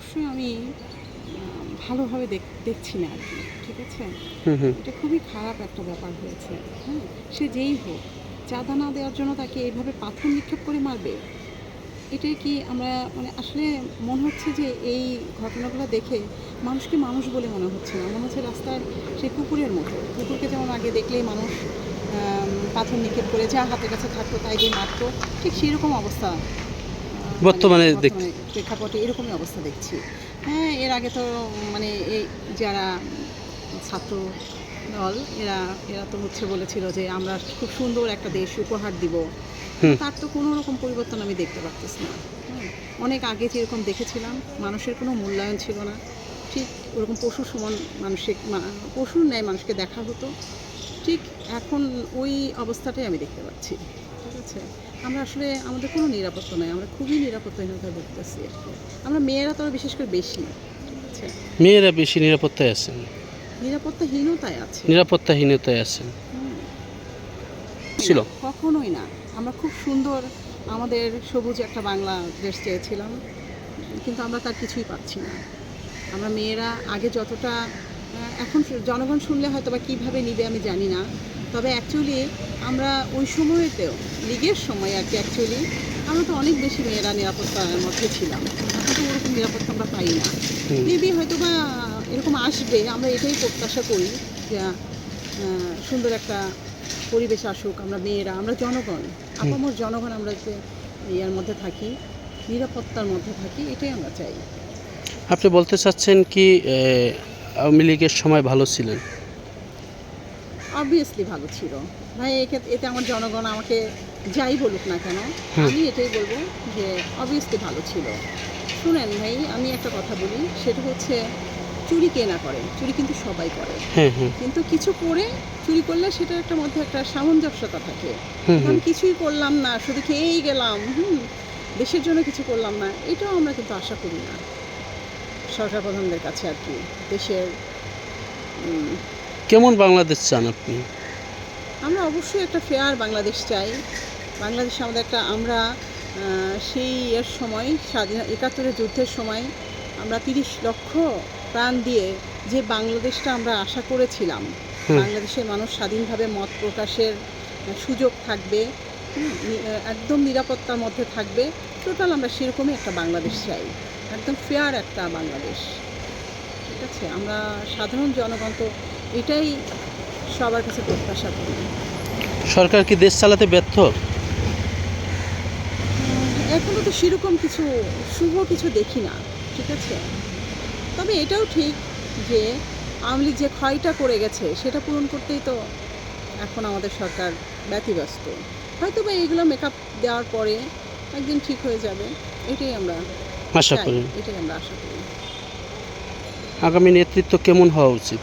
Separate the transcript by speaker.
Speaker 1: অবশ্যই আমি ভালোভাবে দেখ- দেখছি না আর কি ঠিক আছে? এটা খুবই খারাপ একটা ব্যাপার হয়েছে হ্যাঁ? সে যেই হোক চাঁদা না দেওয়ার জন্য তাকে এইভাবে পাথর নিক্ষেপ করে মারবে এটাই কি আমরা মানে আসলে মনে হচ্ছে যে এই ঘটনাগুলো দেখে মানুষকে মানুষ বলে মনে হচ্ছে না মনে হচ্ছে রাস্তায় সে কুকুরের মতো। কুকুরকে যেমন আগে দেখলেই মানুষ পাথর নিক্ষেপ করে যা হাতের কাছে থাকতো তাই দিয়ে মারতো ঠিক সেরকম অবস্থা আহ, মানে
Speaker 2: বর্তমানে দেখ-
Speaker 1: বর্তমানে প্রেক্ষাপটে এরকমই অবস্থা দেখছি। হ্যাঁ এর আগে তো মানে এই যারা ছাত্র দল এরা এরা তো হচ্ছে বলেছিল যে আমরা খুব সুন্দর একটা দেশ উপহার দিব। তার তো কোনো রকম পরিবর্তন আমি দেখতে পারতেছি না। হুম। অনেক আগে যেরকম দেখেছিলাম মানুষের কোনো মূল্যায়ন ছিল না। ঠিক ওরকম পশু সমান মানুষের মা- পশুর ন্যায় মানুষকে দেখা হতো। ঠিক এখন ওই অবস্থাটাই আমি দেখতে পাচ্ছি। আছে। আমরা আসলে আমাদের কোনো নিরাপত্তা নাই আমরা খুবই নিরাপত্তাহীনতায় ভুগতেছি আর কি। আমরা মেয়েরা তো বিশেষ করে বেশি। আছে
Speaker 2: মেয়েরা বেশি নিরাপত্তায় আছেন?
Speaker 1: নিরাপত্তাহীনতায় আছে
Speaker 2: নিরাপত্তাহীনতায় আছেন। ছিল?
Speaker 1: কখনোই না। আমরা খুব সুন্দর আমাদের সবুজ একটা বাংলাদেশ চেয়েছিলাম কিন্তু আমরা তার কিছুই পাচ্ছি না। আমরা মেয়েরা আগে যতটা এখন জনগণ শুনলে হয়তো বা কীভাবে নিবে আমি জানি না। তবে অ্যাকচুয়ালি আমরা ওই সময়তেও লিগের সময় আর কি অ্যাকচুয়ালি আমরা তো অনেক বেশি মেয়েরা নিরাপত্তার মধ্যে ছিলাম। এখন তো ওরকম নিরাপত্তা আমরা পাই না। মেবি হয়তো বা এরকম আসবে আমরা এটাই প্রত্যাশা করি যে সুন্দর একটা পরিবেশ আসুক আমরা মেয়েরা আমরা জনগণ আপামর জনগণ আমরা যে ইয়ার মধ্যে থাকি নিরাপত্তার মধ্যে থাকি এটাই আমরা চাই।
Speaker 2: আপনি বলতে চাচ্ছেন কি আওয়ামী লীগের সময় ভালো ছিলেন?
Speaker 1: অবভিয়াসলি ভালো ছিল। ভাই এক্ষেত্রে এতে আমার জনগণ আমাকে যাই বলুক না কেন আমি এটাই বলব যে অবভিয়াসলি ভালো ছিল। শুনেন ভাই আমি একটা কথা বলি সেটা হচ্ছে চুরি কে না করে? চুরি কিন্তু সবাই করে। কিন্তু কিছু করে চুরি করলে সেটার একটা মধ্যে একটা সামঞ্জস্যতা থাকে। আমি কিছুই করলাম না শুধু খেয়েই গেলাম হুম দেশের জন্য কিছু করলাম না এটাও আমরা কিন্তু আশা করি না। সরকার প্রধানদের কাছে আর কি দেশের
Speaker 2: কেমন বাংলাদেশ চান আপনি?
Speaker 1: আমরা অবশ্যই একটা ফেয়ার বাংলাদেশ চাই। বাংলাদেশ আমাদের একটা আমরা সেই এর সময় স্বাধীন একাত্তরের যুদ্ধের সময় আমরা তিরিশ লক্ষ প্রাণ দিয়ে যে বাংলাদেশটা আমরা আশা করেছিলাম বাংলাদেশের মানুষ স্বাধীনভাবে মত প্রকাশের সুযোগ থাকবে একদম নিরাপত্তার মধ্যে থাকবে টোটাল আমরা সেরকমই একটা বাংলাদেশ চাই। একদম ফেয়ার একটা বাংলাদেশ। ঠিক আছে আমরা সাধারণ জনগণ তো এটাই সবার কাছে প্রত্যাশা করি।
Speaker 2: সরকার কি দেশ চালাতে ব্যর্থ?
Speaker 1: এখনও তো সেরকম কিছু শুভ কিছু দেখি না ঠিক আছে? তবে এটাও ঠিক যে আওয়ামী লীগ যে ক্ষয়টা করে গেছে সেটা পূরণ করতেই তো এখন আমাদের সরকার ব্যতিব্যস্ত। হয়তো বা এইগুলো মেকআপ দেওয়ার পরে একদিন ঠিক হয়ে যাবে এটাই আমরা
Speaker 2: আশা করি।
Speaker 1: এটাই আমরা আশা করি।
Speaker 2: আগামী নেতৃত্ব কেমন হওয়া উচিত?